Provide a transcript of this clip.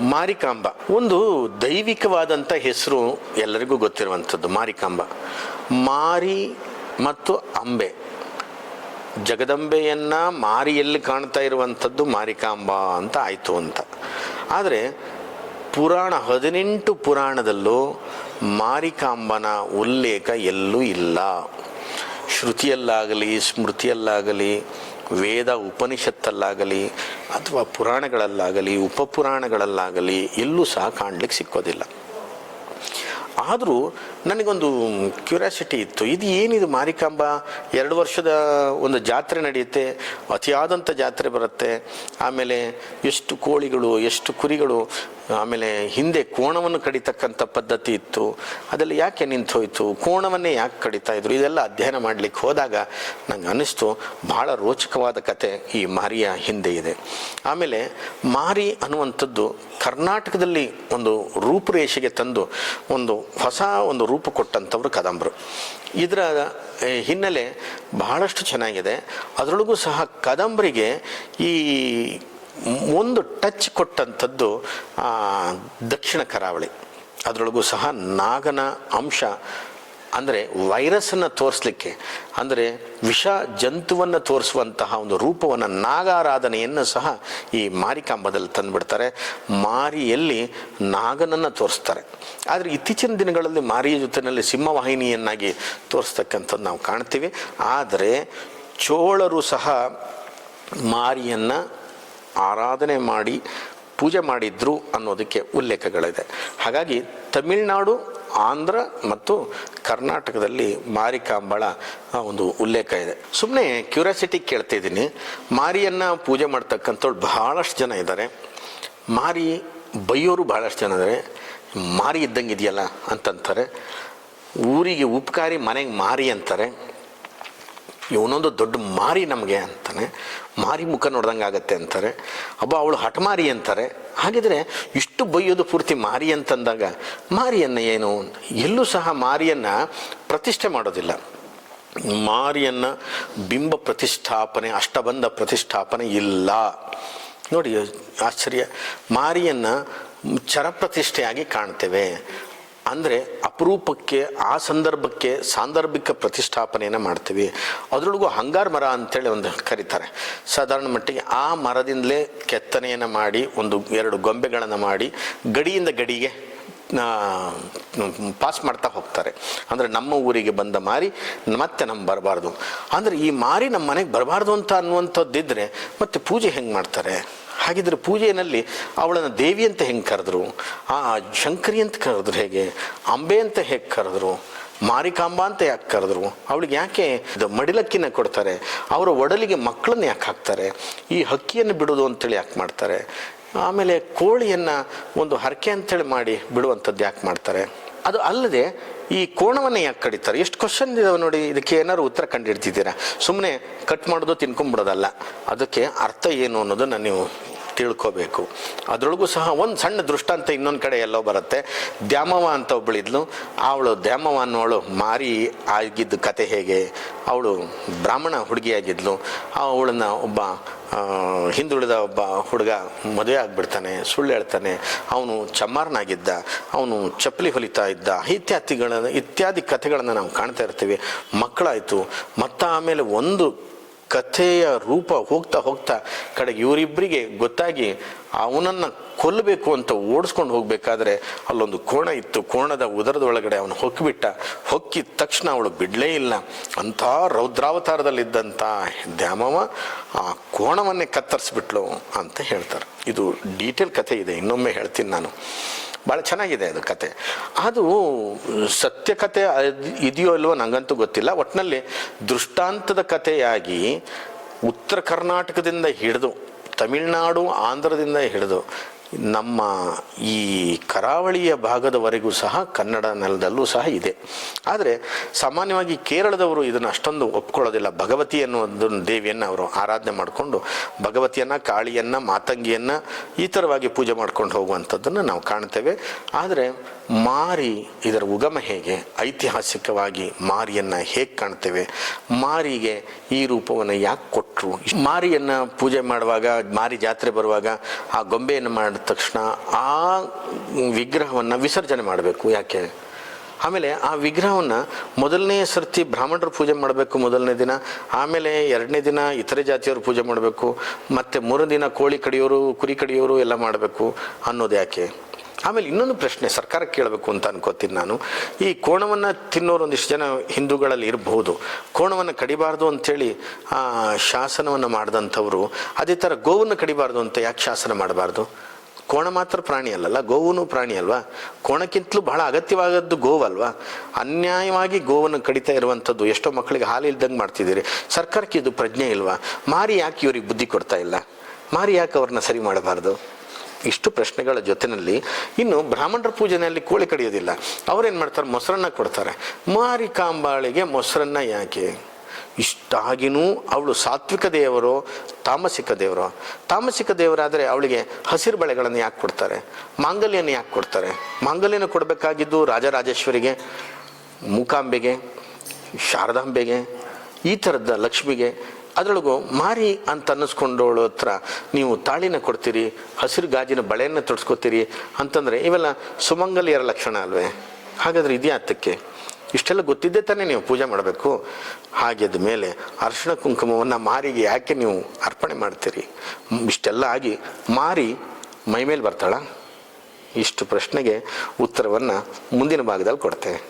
ಮಾರಿಕಾಂಬ. ಒಂದು ದೈವಿಕವಾದಂಥ ಹೆಸರು ಎಲ್ಲರಿಗೂ ಗೊತ್ತಿರುವಂಥದ್ದು, ಮಾರಿಕಾಂಬ. ಮಾರಿ ಮತ್ತು ಅಂಬೆ. ಜಗದಂಬೆಯನ್ನು ಮಾರಿಯಲ್ಲಿ ಕಾಣ್ತಾ ಇರುವಂಥದ್ದು ಮಾರಿಕಾಂಬ ಅಂತ ಆಯಿತು ಅಂತ. ಆದರೆ ಪುರಾಣ, ಹದಿನೆಂಟು ಪುರಾಣದಲ್ಲೂ ಮಾರಿಕಾಂಬನ ಉಲ್ಲೇಖ ಎಲ್ಲೂ ಇಲ್ಲ. ಶ್ರುತಿಯಲ್ಲಾಗಲಿ, ಸ್ಮೃತಿಯಲ್ಲಾಗಲಿ, ವೇದ ಉಪನಿಷತ್ತಲ್ಲಾಗಲಿ ಅಥವಾ ಪುರಾಣಗಳಲ್ಲಾಗಲಿ, ಉಪಪುರಾಣಗಳಲ್ಲಾಗಲಿ ಎಲ್ಲೂ ಸಹ ಕಾಣಲಿಕ್ಕೆ ಸಿಕ್ಕೋದಿಲ್ಲ. ಆದರೂ ನನಗೊಂದು ಕ್ಯೂರಿಯಾಸಿಟಿ ಇತ್ತು. ಇದು ಏನಿದು ಮಾರಿಕಾಂಬ? ಎರಡು ವರ್ಷದ ಒಂದು ಜಾತ್ರೆ ನಡೆಯುತ್ತೆ ಅತಿಯಾದಂಥ ಜಾತ್ರೆ ಬರುತ್ತೆ. ಆಮೇಲೆ ಎಷ್ಟು ಕೋಳಿಗಳು, ಎಷ್ಟು ಕುರಿಗಳು ಆಮೇಲೆ ಹಿಂದೆ ಕೋಣವನ್ನು ಕಡಿತಕ್ಕಂಥ ಪದ್ಧತಿ ಇತ್ತು. ಅದೆಲ್ಲ ಯಾಕೆ ನಿಂತು ಹೋಯಿತು? ಕೋಣವನ್ನೇ ಯಾಕೆ ಕಡಿತಾ ಇದ್ರು? ಇದೆಲ್ಲ ಅಧ್ಯಯನ ಮಾಡಲಿಕ್ಕೆ ಹೋದಾಗ ನಂಗೆ ಅನ್ನಿಸ್ತು ಭಾಳ ರೋಚಕವಾದ ಕತೆ ಈ ಮಾರಿಯ ಹಿಂದೆ ಇದೆ. ಆಮೇಲೆ ಮಾರಿ ಅನ್ನುವಂಥದ್ದು ಕರ್ನಾಟಕದಲ್ಲಿ ಒಂದು ರೂಪುರೇಷೆಗೆ ತಂದು ಒಂದು ಹೊಸ ಒಂದು ರೂಪ ಕೊಟ್ಟಂಥವ್ರು ಕದಂಬರು. ಇದರ ಹಿನ್ನೆಲೆ ಬಹಳಷ್ಟು ಚೆನ್ನಾಗಿದೆ. ಅದರೊಳಗೂ ಸಹ ಕದಂಬರಿಗೆ ಈ ಒಂದು ಟಚ್ ಕೊಟ್ಟಂಥದ್ದು ದಕ್ಷಿಣ ಕರಾವಳಿ. ಅದರೊಳಗೂ ಸಹ ನಾಗನ ಅಂಶ, ಅಂದರೆ ವೈರಸ್ಸನ್ನು ತೋರಿಸ್ಲಿಕ್ಕೆ, ಅಂದರೆ ವಿಷ ಜಂತುವನ್ನು ತೋರಿಸುವಂತಹ ಒಂದು ರೂಪವನ್ನು ನಾಗಾರಾಧನೆಯನ್ನು ಸಹ ಈ ಮಾರಿಕಾಂಬದಲ್ಲಿ ತಂದುಬಿಡ್ತಾರೆ. ಮಾರಿಯಲ್ಲಿ ನಾಗನನ್ನು ತೋರಿಸ್ತಾರೆ. ಆದರೆ ಇತ್ತೀಚಿನ ದಿನಗಳಲ್ಲಿ ಮಾರಿಯ ಜೊತೆಯಲ್ಲಿ ಸಿಂಹವಾಹಿನಿಯನ್ನಾಗಿ ತೋರಿಸ್ತಕ್ಕಂಥದ್ದು ನಾವು ಕಾಣ್ತೀವಿ. ಆದರೆ ಚೋಳರು ಸಹ ಮಾರಿಯನ್ನು ಆರಾಧನೆ ಮಾಡಿ ಪೂಜೆ ಮಾಡಿದ್ರು ಅನ್ನೋದಕ್ಕೆ ಉಲ್ಲೇಖಗಳಿದೆ. ಹಾಗಾಗಿ ತಮಿಳುನಾಡು, ಆಂಧ್ರ ಮತ್ತು ಕರ್ನಾಟಕದಲ್ಲಿ ಮಾರಿಕಾಂಬಳ ಒಂದು ಉಲ್ಲೇಖ ಇದೆ. ಸುಮ್ಮನೆ ಕ್ಯೂರಿಯಾಸಿಟಿ ಕೇಳ್ತಾ ಇದ್ದೀನಿ ಮಾರಿಯನ್ನು ಪೂಜೆ ಮಾಡ್ತಕ್ಕಂಥವ್ರು ಬಹಳಷ್ಟು ಜನ ಇದ್ದಾರೆ ಮಾರಿ, ಬೈಯೋರು ಬಹಳಷ್ಟು ಜನ ಇದ್ದಾರೆ ಮಾರಿ ಇದ್ದಂಗೆ ಇದೆಯಲ್ಲ ಅಂತಂತಾರೆ. ಊರಿಗೆ ಉಪಕಾರಿ ಮನೆಗೆ ಮಾರಿ ಅಂತಾರೆ. ಇವನೊಂದು ದೊಡ್ಡ ಮಾರಿ ನಮಗೆ ಅಂತಾನೆ, ಮಾರಿ ಮುಖ ನೋಡ್ದಂಗೆ ಆಗತ್ತೆ ಅಂತಾರೆ. ಅಬ್ಬ ಅವಳು ಹಠಮಾರಿ ಅಂತಾರೆ. ಹಾಗಿದ್ರೆ ಇಷ್ಟು ಬೈಯೋದು ಪೂರ್ತಿ ಮಾರಿ ಅಂತಂದಾಗ, ಮಾರಿಯನ್ನು ಏನು, ಎಲ್ಲೂ ಸಹ ಮಾರಿಯನ್ನು ಪ್ರತಿಷ್ಠೆ ಮಾಡೋದಿಲ್ಲ. ಮಾರಿಯನ್ನು ಬಿಂಬ ಪ್ರತಿಷ್ಠಾಪನೆ, ಅಷ್ಟಬಂಧ ಪ್ರತಿಷ್ಠಾಪನೆ ಇಲ್ಲ. ನೋಡಿ, ಆಶ್ಚರ್ಯ. ಮಾರಿಯನ್ನು ಚರಪ್ರತಿಷ್ಠೆಯಾಗಿ ಕಾಣ್ತೇವೆ. ಅಂದರೆ ಅಪರೂಪಕ್ಕೆ, ಆ ಸಂದರ್ಭಕ್ಕೆ ಸಾಂದರ್ಭಿಕ ಪ್ರತಿಷ್ಠಾಪನೆಯನ್ನು ಮಾಡ್ತೀವಿ. ಅದರೊಳಗೂ ಹಂಗಾರ ಮರ ಅಂತೇಳಿ ಒಂದು ಕರೀತಾರೆ. ಸಾಧಾರಣ ಮಟ್ಟಿಗೆ ಆ ಮರದಿಂದಲೇ ಕೆತ್ತನೆಯನ್ನು ಮಾಡಿ, ಒಂದು ಎರಡು ಗೊಂಬೆಗಳನ್ನು ಮಾಡಿ, ಗಡಿಯಿಂದ ಗಡಿಗೆ ಪಾಸ್ ಮಾಡ್ತಾ ಹೋಗ್ತಾರೆ. ಅಂದರೆ ನಮ್ಮ ಊರಿಗೆ ಬಂದ ಮಾರಿ ಮತ್ತೆ ನಮ್ಗೆ ಬರಬಾರ್ದು. ಅಂದರೆ ಈ ಮಾರಿ ನಮ್ಮ ಮನೆಗೆ ಬರಬಾರ್ದು ಅಂತ ಅನ್ನುವಂಥದ್ದಿದ್ದರೆ ಮತ್ತೆ ಪೂಜೆ ಹೆಂಗೆ ಮಾಡ್ತಾರೆ? ಹಾಗಿದ್ರೆ ಪೂಜೆಯಲ್ಲಿ ಅವಳನ್ನು ದೇವಿ ಅಂತ ಹೆಂಗೆ ಕರೆದ್ರು? ಆ ಶಂಕರಿ ಅಂತ ಕರೆದ್ರು ಹೇಗೆ? ಅಂಬೆ ಅಂತ ಹೇಗೆ ಕರೆದ್ರು? ಮಾರಿಕಾಂಬಾ ಅಂತ ಯಾಕೆ ಕರೆದ್ರು? ಅವಳಿಗೆ ಯಾಕೆ ಮಡಿಲಕ್ಕಿನ ಕೊಡ್ತಾರೆ? ಅವರ ಒಡಲಿಗೆ ಮಕ್ಕಳನ್ನ ಯಾಕೆ ಹಾಕ್ತಾರೆ? ಈ ಹಕ್ಕಿಯನ್ನು ಬಿಡೋದು ಅಂತೇಳಿ ಯಾಕೆ ಮಾಡ್ತಾರೆ? ಆಮೇಲೆ ಕೋಳಿಯನ್ನು ಒಂದು ಹರಕೆ ಅಂತೇಳಿ ಮಾಡಿ ಬಿಡುವಂಥದ್ದು ಯಾಕೆ ಮಾಡ್ತಾರೆ? ಅದು ಅಲ್ಲದೆ ಈ ಕೋಣವನ್ನು ಯಾಕೆ ಕಡಿತಾರೆ? ಎಷ್ಟು ಕ್ವಶನ್ ಇದಾವೆ ನೋಡಿ, ಇದಕ್ಕೆ ಏನಾದ್ರು ಉತ್ತರ ಕಂಡುಹಿಡ್ತಿದ್ದೀರಾ ಸುಮ್ಮನೆ ಕಟ್ ಮಾಡೋದು, ತಿನ್ಕೊಂಬಿಡೋದಲ್ಲ. ಅದಕ್ಕೆ ಅರ್ಥ ಏನು ಅನ್ನೋದನ್ನು ನೀವು ತಿಳ್ಕೋಬೇಕು. ಅದರೊಳಗೂ ಸಹ ಒಂದು ಸಣ್ಣ ದೃಷ್ಟಾಂತ ಇನ್ನೊಂದು ಕಡೆ ಎಲ್ಲೋ ಬರುತ್ತೆ. ದ್ಯಾಮವ್ವ ಅಂತ ಒಬ್ಬಳಿದ್ಲು ಅವಳು ದ್ಯಾಮವ್ವ ಅನ್ನೋಳು ಮಾರಿ ಆಗಿದ್ದ ಕತೆ ಹೇಗೆ? ಅವಳು ಬ್ರಾಹ್ಮಣ ಹುಡುಗಿಯಾಗಿದ್ಲು. ಅವಳನ್ನ ಒಬ್ಬ ಹಿಂದುಳಿದ ಒಬ್ಬ ಹುಡುಗ ಮದುವೆ ಆಗಿಬಿಡ್ತಾನೆ, ಸುಳ್ಳು ಹೇಳ್ತಾನೆ. ಅವನು ಚಮ್ಮಾರನಾಗಿದ್ದ. ಅವನು ಚಪ್ಪಲಿ ಹೊಲಿತಾ ಇದ್ದ. ಇತ್ಯಾದಿಗಳ ಇತ್ಯಾದಿ ಕಥೆಗಳನ್ನು ನಾವು ಕಾಣ್ತಾ ಇರ್ತೀವಿ. ಮಕ್ಕಳಾಯಿತು. ಮತ್ತು ಆಮೇಲೆ ಒಂದು ಕಥೆಯ ರೂಪ ಹೋಗ್ತಾ ಹೋಗ್ತಾ ಕಡೆಗೆ ಇವರಿಬ್ಬರಿಗೆ ಗೊತ್ತಾಗಿ ಅವನನ್ನು ಕೊಲ್ಲಬೇಕು ಅಂತ ಓಡಿಸ್ಕೊಂಡು ಹೋಗಬೇಕಾದ್ರೆ ಅಲ್ಲೊಂದು ಕೋಣ ಇತ್ತು. ಕೋಣದ ಉದರದ ಒಳಗಡೆ ಅವನು ಹೊಕ್ಕಿಬಿಟ್ಟ. ಹೊಕ್ಕಿದ ತಕ್ಷಣ ಅವಳು ಬಿಡಲೇ ಇಲ್ಲ. ಅಂಥ ರೌದ್ರಾವತಾರದಲ್ಲಿದ್ದಂಥ ದ್ಯಾಮವ ಆ ಕೋಣವನ್ನೇ ಕತ್ತರಿಸ್ಬಿಟ್ಲು ಅಂತ ಹೇಳ್ತಾರೆ. ಇದು ಡೀಟೇಲ್ ಕಥೆ ಇದೆ. ಇನ್ನೊಮ್ಮೆ ಹೇಳ್ತೀನಿ ನಾನು. ಭಾಳ ಚೆನ್ನಾಗಿದೆ ಅದು ಕತೆ. ಅದು ಸತ್ಯ ಕತೆ ಇದೆಯೋ ಇಲ್ವೋ ನನಗಂತೂ ಗೊತ್ತಿಲ್ಲ. ಒಟ್ಟಿನಲ್ಲಿ ದೃಷ್ಟಾಂತದ ಕಥೆಯಾಗಿ ಉತ್ತರ ಕರ್ನಾಟಕದಿಂದ ಹಿಡಿದು ತಮಿಳುನಾಡು, ಆಂಧ್ರದಿಂದ ಹಿಡಿದು ನಮ್ಮ ಈ ಕರಾವಳಿಯ ಭಾಗದವರೆಗೂ ಸಹ ಕನ್ನಡ ನೆಲದಲ್ಲೂ ಸಹ ಇದೆ. ಆದರೆ ಸಾಮಾನ್ಯವಾಗಿ ಕೇರಳದವರು ಇದನ್ನು ಅಷ್ಟೊಂದು ಒಪ್ಕೊಳ್ಳೋದಿಲ್ಲ. ಭಗವತಿ ಅನ್ನುವ ದೇವಿಯನ್ನು ಅವರು ಆರಾಧನೆ ಮಾಡಿಕೊಂಡು ಭಗವತಿಯನ್ನು, ಕಾಳಿಯನ್ನು, ಮಾತಂಗಿಯನ್ನು ಈ ಥರವಾಗಿ ಪೂಜೆ ಮಾಡ್ಕೊಂಡು ಹೋಗುವಂಥದ್ದನ್ನು ನಾವು ಕಾಣ್ತೇವೆ. ಆದರೆ ಮಾರಿ ಇದರ ಉಗಮ ಹೇಗೆ? ಐತಿಹಾಸಿಕವಾಗಿ ಮಾರಿಯನ್ನು ಹೇಗೆ ಕಾಣ್ತೇವೆ? ಮಾರಿಗೆ ಈ ರೂಪವನ್ನು ಯಾಕೆ ಕೊಟ್ಟರು ಮಾರಿಯನ್ನು ಪೂಜೆ ಮಾಡುವಾಗ, ಮಾರಿ ಜಾತ್ರೆ ಬರುವಾಗ ಆ ಗೊಂಬೆಯನ್ನು ಮಾಡಿ ತಕ್ಷಣ ಆ ವಿಗ್ರಹವನ್ನು ವಿಸರ್ಜನೆ ಮಾಡಬೇಕು. ಯಾಕೆ? ಆಮೇಲೆ ಆ ವಿಗ್ರಹವನ್ನು ಮೊದಲನೇ ಸರ್ತಿ ಬ್ರಾಹ್ಮಣರು ಪೂಜೆ ಮಾಡಬೇಕು ಮೊದಲನೇ ದಿನ, ಆಮೇಲೆ ಎರಡನೇ ದಿನ ಇತರೆ ಜಾತಿಯವರು ಪೂಜೆ ಮಾಡಬೇಕು, ಮತ್ತು ಮೂರನೇ ದಿನ ಕೋಳಿ ಕಡಿಯೋರು, ಕುರಿ ಕಡಿಯೋರು ಎಲ್ಲ ಮಾಡಬೇಕು ಅನ್ನೋದು ಯಾಕೆ? ಆಮೇಲೆ ಇನ್ನೊಂದು ಪ್ರಶ್ನೆ ಸರ್ಕಾರಕ್ಕೆ ಕೇಳಬೇಕು ಅಂತ ಅನ್ಕೋತೀನಿ ನಾನು. ಈ ಕೋಣವನ್ನು ತಿನ್ನೋರು ಒಂದಿಷ್ಟು ಜನ ಹಿಂದೂಗಳಲ್ಲಿ ಇರಬಹುದು ಕೋಣವನ್ನು ಕಡಿಬಾರ್ದು ಅಂಥೇಳಿ ಶಾಸನವನ್ನು ಮಾಡಿದಂಥವ್ರು, ಅದೇ ಥರ ಗೋವನ್ನು ಕಡಿಬಾರ್ದು ಅಂತ ಯಾಕೆ ಶಾಸನ ಮಾಡಬಾರ್ದು? ಕೋಣ ಮಾತ್ರ ಪ್ರಾಣಿ ಅಲ್ಲಲ್ಲ, ಗೋವುನು ಪ್ರಾಣಿ ಅಲ್ವಾ? ಕೋಣಕ್ಕಿಂತಲೂ ಬಹಳ ಅಗತ್ಯವಾದದ್ದು ಗೋವಲ್ವಾ ಅನ್ಯಾಯವಾಗಿ ಗೋವನ್ನು ಕಡಿತಾ ಇರುವಂಥದ್ದು ಎಷ್ಟೋ ಮಕ್ಕಳಿಗೆ ಹಾಲು ಇಲ್ದಂಗೆ ಮಾಡ್ತಿದ್ದೀರಿ. ಸರ್ಕಾರಕ್ಕೆ ಇದು ಪ್ರಜ್ಞೆ ಇಲ್ವಾ? ಮಾರಿ ಯಾಕೆ ಇವ್ರಿಗೆ ಬುದ್ಧಿ ಕೊಡ್ತಾ ಇಲ್ಲ? ಮಾರಿ ಯಾಕೆ ಅವ್ರನ್ನ ಸರಿ ಮಾಡಬಾರ್ದು? ಇಷ್ಟು ಪ್ರಶ್ನೆಗಳ ಜೊತೆಯಲ್ಲಿ ಇನ್ನು ಬ್ರಾಹ್ಮಣರ ಪೂಜೆಯಲ್ಲಿ ಕೋಳಿ ಕಡಿಯೋದಿಲ್ಲ. ಅವ್ರೇನು ಮಾಡ್ತಾರೆ? ಮೊಸರನ್ನ ಕೊಡ್ತಾರೆ. ಮಾರಿ ಕಾಂಬಾಳಿಗೆ ಮೊಸರನ್ನ ಯಾಕೆ? ಇಷ್ಟಾಗಿನೂ ಅವಳು ಸಾತ್ವಿಕ ದೇವರು, ತಾಮಸಿಕ ದೇವರು. ತಾಮಸಿಕ ದೇವರಾದರೆ ಅವಳಿಗೆ ಹಸಿರು ಬಳೆಗಳನ್ನು ಯಾಕೆ ಕೊಡ್ತಾರೆ? ಮಾಂಗಲ್ಯನ ಯಾಕೆ ಕೊಡ್ತಾರೆ? ಮಾಂಗಲ್ಯನ ಕೊಡಬೇಕಾಗಿದ್ದು ರಾಜರಾಜೇಶ್ವರಿಗೆ, ಮೂಕಾಂಬೆಗೆ, ಶಾರದಾಂಬೆಗೆ, ಈ ಥರದ ಲಕ್ಷ್ಮಿಗೆ. ಅದರೊಳಗೂ ಮಾರಿ ಅಂತ ಅನ್ನಿಸ್ಕೊಂಡವಳು ಹತ್ರ ನೀವು ತಾಳಿನ ಕೊಡ್ತೀರಿ, ಹಸಿರು ಗಾಜಿನ ಬಳೆಯನ್ನು ತೊಡ್ಸ್ಕೊತೀರಿ ಅಂತಂದರೆ ಇವೆಲ್ಲ ಸುಮಂಗಲಿಯರ ಲಕ್ಷಣ ಅಲ್ವೇ? ಹಾಗಾದ್ರೆ ಇದ್ಯಾತಕ್ಕೆ? ಇಷ್ಟೆಲ್ಲ ಗೊತ್ತಿದ್ದೇ ತಾನೇ ನೀವು ಪೂಜೆ ಮಾಡಬೇಕು? ಹಾಗೆದ ಮೇಲೆ ಅರ್ಶಿಣ ಕುಂಕುಮವನ್ನು ಮಾರಿಗೆ ಯಾಕೆ ನೀವು ಅರ್ಪಣೆ ಮಾಡ್ತೀರಿ? ಇಷ್ಟೆಲ್ಲ ಆಗಿ ಮಾರಿ ಮೈಮೇಲೆ ಬರ್ತಾಳ? ಇಷ್ಟು ಪ್ರಶ್ನೆಗೆ ಉತ್ತರವನ್ನು ಮುಂದಿನ ಭಾಗದಲ್ಲಿ ಕೊಡ್ತೇವೆ